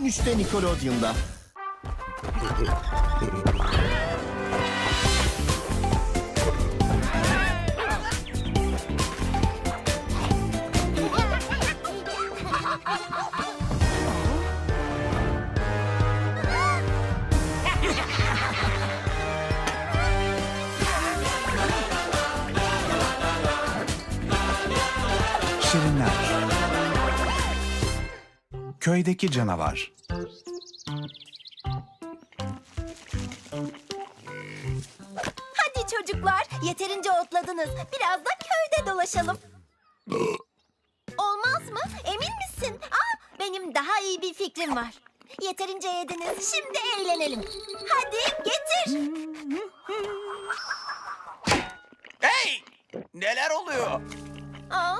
13'te Nickelodeon'da. Şirinler Köydeki canavar Hadi çocuklar, yeterince otladınız. Biraz da köyde dolaşalım. Olmaz mı? Emin misin? Aa, benim daha iyi bir fikrim var. Yeterince yediniz. Şimdi eğlenelim. Hadi getir. Hey! Neler oluyor? Aa.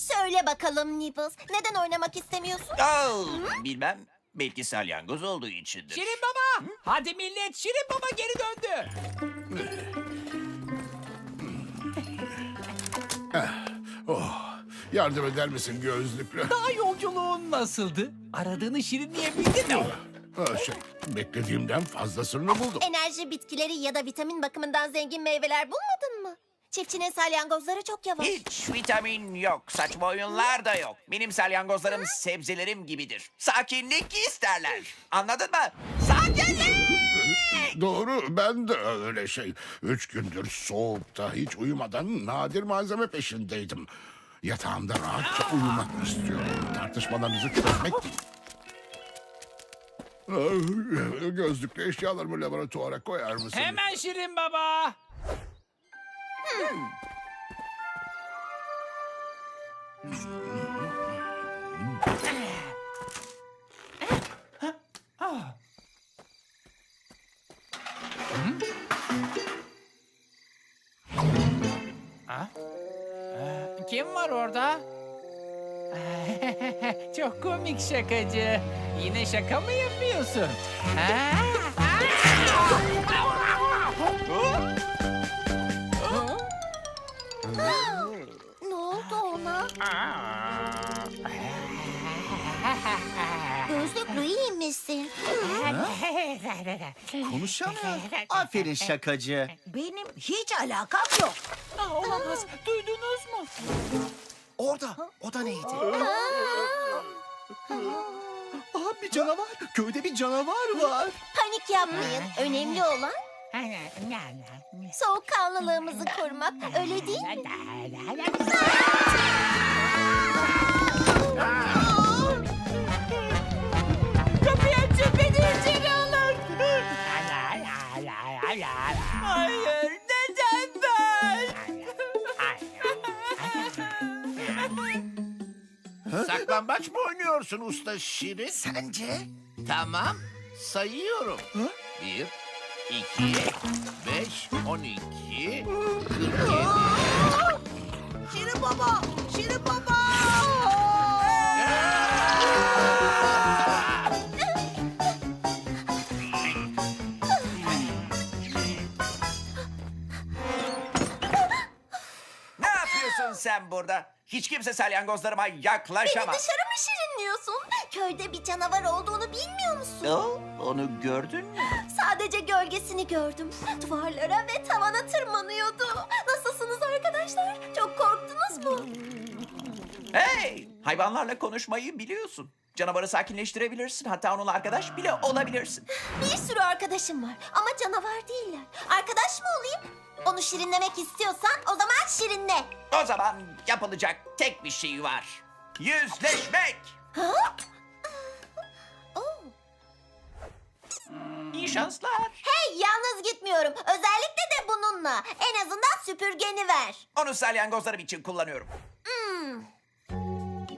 Söyle bakalım Nibbles. Neden oynamak istemiyorsun? Aa, bilmem. Belki salyangoz olduğu içindir. Şirin Baba! Hadi millet Şirin Baba geri döndü. Oh, yardım eder misin gözlüklü? Daha yolculuğun nasıldı? Aradığını şirinleyebildin mi? Ha, şey, beklediğimden fazlasını buldum. Enerji bitkileri ya da vitamin bakımından zengin meyveler bulmadın mı? Çiftçinin salyangozları çok yavaş. Hiç vitamin yok, saçma oyunlar da yok. Benim salyangozlarım sebzelerim gibidir. Sakinlik isterler. Anladın mı? Sakinlik! Doğru, ben de öyle şey. Üç gündür soğukta hiç uyumadan nadir malzeme peşindeydim. Yatağımda rahatça uyumak istiyorum. Tartışmalarınızı çözmek değil. Gözlüklü eşyalarımı laboratuvara koyar mısın? Hemen Şirin Baba. Kim var orada? Çok komik şakacı. Yine şaka mı yapıyorsun? Ha? Gözlüklü iyi misin? Konuşamıyor. Aferin şakacı. Benim hiç alakam yok. Aa, olamaz. Duydunuz mu? Orada. O da neydi? Aa, bir canavar. Köyde bir canavar var. Panik yapmayın. Önemli olan soğukkanlılığımızı korumak. Öyle değil mi? Kapıyı Saklambaç mı oynuyorsun usta Şirin? Sence? Tamam, sayıyorum. Bir, iki, beş, on iki, kırk yedi. Şirin baba! Şirin baba! Sen burada? Hiç kimse salyangozlarıma Beni yaklaşamaz. dışarı mı şirinliyorsun? Köyde bir canavar olduğunu bilmiyor musun? Oo, onu gördün mü? Sadece gölgesini gördüm. Duvarlara ve tavana tırmanıyordu. Nasılsınız arkadaşlar? Çok korktunuz mu? Hey! Hayvanlarla konuşmayı biliyorsun. Canavarı sakinleştirebilirsin. Hatta onunla arkadaş bile olabilirsin. Bir sürü arkadaşım var ama canavar değiller. Arkadaş mı olayım? Onu şirinlemek istiyorsan o zaman şirinle. O zaman yapılacak tek bir şey var. Yüzleşmek. Oo. İyi şanslar. Hey yalnız gitmiyorum. Özellikle de bununla. En azından süpürgeni ver. Onu salyangozlarım için kullanıyorum.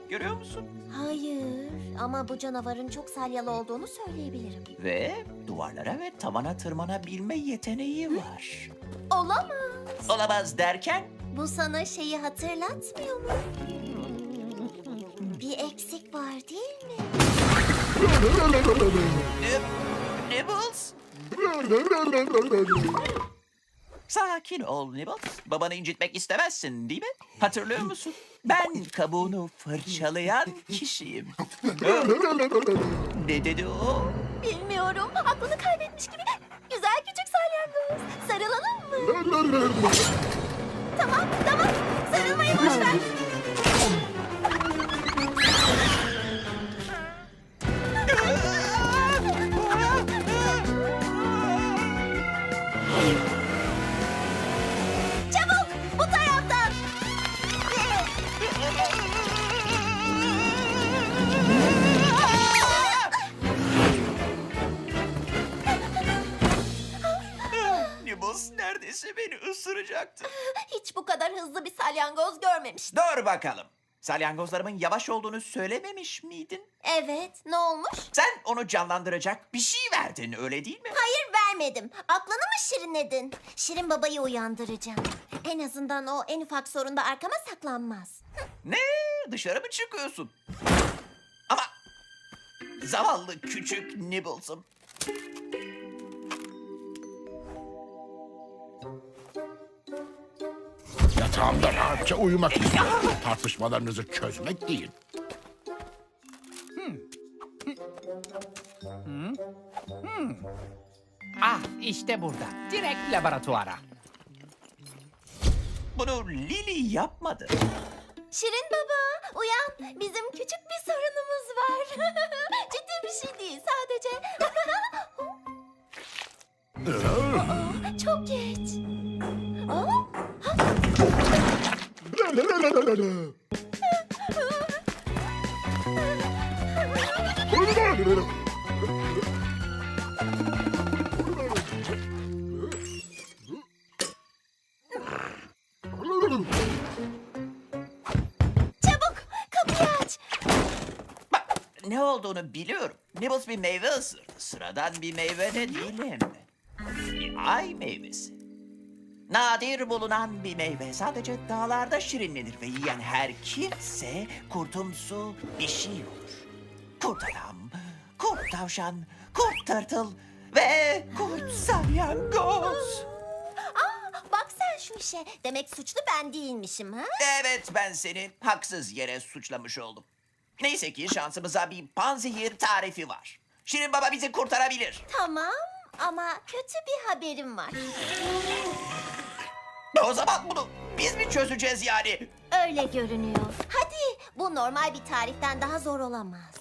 Görüyor musun? Hayır ama bu canavarın çok salyalı olduğunu söyleyebilirim. Ve duvarlara ve tavana tırmanabilme yeteneği var. Olamaz. Olamaz derken Bu sana şeyi hatırlatmıyor mu? Bir eksik var değil mi? Nib- Nibbles? Sakin ol Nibbles. Babanı incitmek istemezsin değil mi? Hatırlıyor musun? Ben kabuğunu fırçalayan kişiyim. ne dedi o? Bilmiyorum. Aklını kaybetmiş gibi. Güzel küçük salyangoz. Sarılalım mı? tamam, tamam. Sarılmayı boş ver. Isıracaktı. Hiç bu kadar hızlı bir salyangoz görmemiştim. Dur bakalım. Salyangozlarımın yavaş olduğunu söylememiş miydin? Evet, ne olmuş? Sen onu canlandıracak bir şey verdin öyle değil mi? Hayır vermedim. Aklını mı şirinledin? Şirin babayı uyandıracağım. En azından o en ufak sorunda arkama saklanmaz. Ne? Dışarı mı çıkıyorsun? Ama zavallı küçük Nibbles'ım. Yatağımda rahatça uyumak istiyorum. Tartışmalarınızı çözmek değil. Ah işte burada. Direkt laboratuvara. Bunu Lily yapmadı. Şirin baba, uyan. Bizim küçük bir sorunumuz var. Ciddi bir şey değil, sadece... Aa, Çok geç. Çabuk, kapıyı aç. Bak ne olduğunu biliyorum. Nibbles bir meyve ısırdı. Sıradan bir meyve de değilim. Bir ay meyvesi. Nadir bulunan bir meyve. Sadece dağlarda şirinlenir ve yiyen her kimse kurtumsu bir şey olur. Kurt adam, kurt tavşan, kurt tırtıl ve kurt salyangoz. Aa, bak sen şu işe. Demek suçlu ben değilmişim ha? Evet ben seni haksız yere suçlamış oldum. Neyse ki şansımıza bir panzehir tarifi var. Şirin Baba bizi kurtarabilir. Tamam ama kötü bir haberim var. O zaman bunu biz mi çözeceğiz yani? Öyle görünüyor. Hadi bu normal bir tariften daha zor olamaz.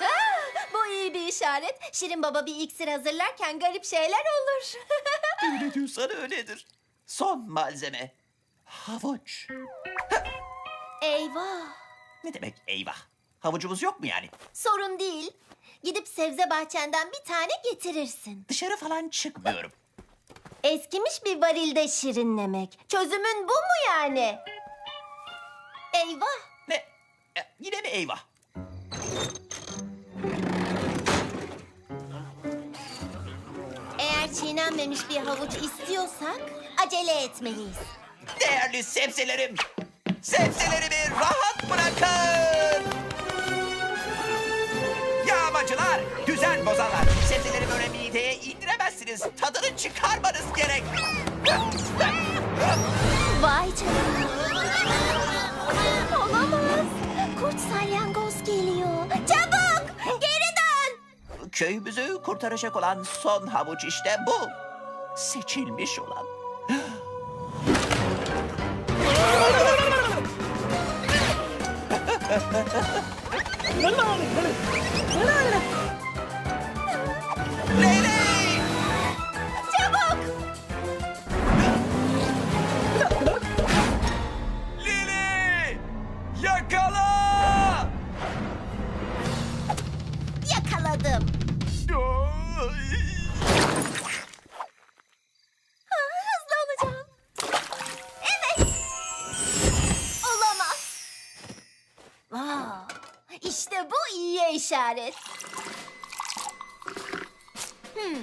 Ah, Bu iyi bir işaret. Şirin baba bir iksir hazırlarken garip şeyler olur. Öyle diyorsan öyledir. Son malzeme. Havuç. Eyvah. Ne demek eyvah? Havucumuz yok mu yani? Sorun değil. Gidip sebze bahçenden bir tane getirirsin. Dışarı falan çıkmıyorum. Eskimiş bir varilde şirinlemek. Çözümün bu mu yani? Eyvah. Ne? E, yine mi eyvah? Eğer çiğnenmemiş bir havuç istiyorsak acele etmeliyiz. Değerli sebzelerim. Sebzelerimi rahat bırakın. Yağmacılar, düzen bozanlar. Sebzeleri böyle mideye indiremezsiniz. Tadını çıkarmanız gerek. Vay canına. Olamaz. Kurt salyangoz geliyor. Çabuk geri dön. Köyümüzü kurtaracak olan son havuç işte bu. Seçilmiş olan. நல்லா நல்லா iyiye işaret. Hmm.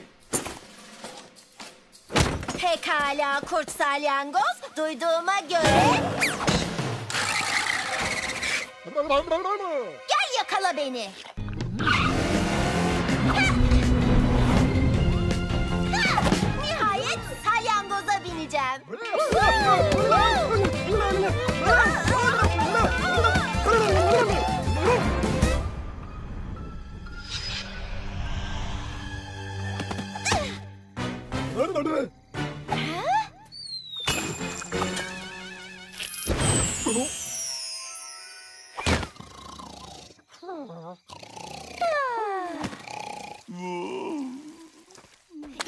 Pekala kurt salyangoz duyduğuma göre... Gel yakala beni. Nihayet salyangoza bineceğim.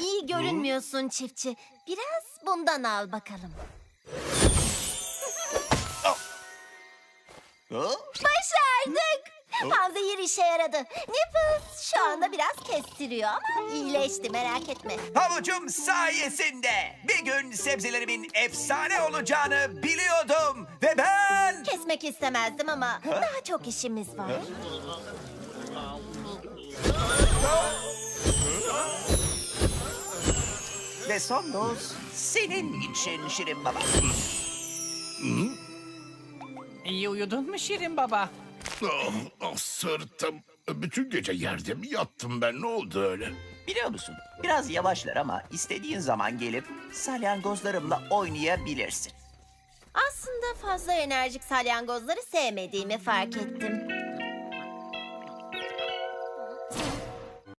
İyi görünmüyorsun çiftçi. Biraz bundan al bakalım. Hı? Başardık. Panzehir işe yaradı. Nipples şu anda biraz kestiriyor ama iyileşti merak etme. Havucum sayesinde bir gün sebzelerimin efsane olacağını biliyordum. Ve ben... Kesmek istemezdim ama daha çok işimiz var. Ve son doz senin için Şirin Baba. İyi uyudun mu Şirin Baba? Ah, ah, sırtım. Bütün gece yerde mi yattım ben? Ne oldu öyle? Biliyor musun? Biraz yavaşlar ama istediğin zaman gelip salyangozlarımla oynayabilirsin. Aslında fazla enerjik salyangozları sevmediğimi fark ettim.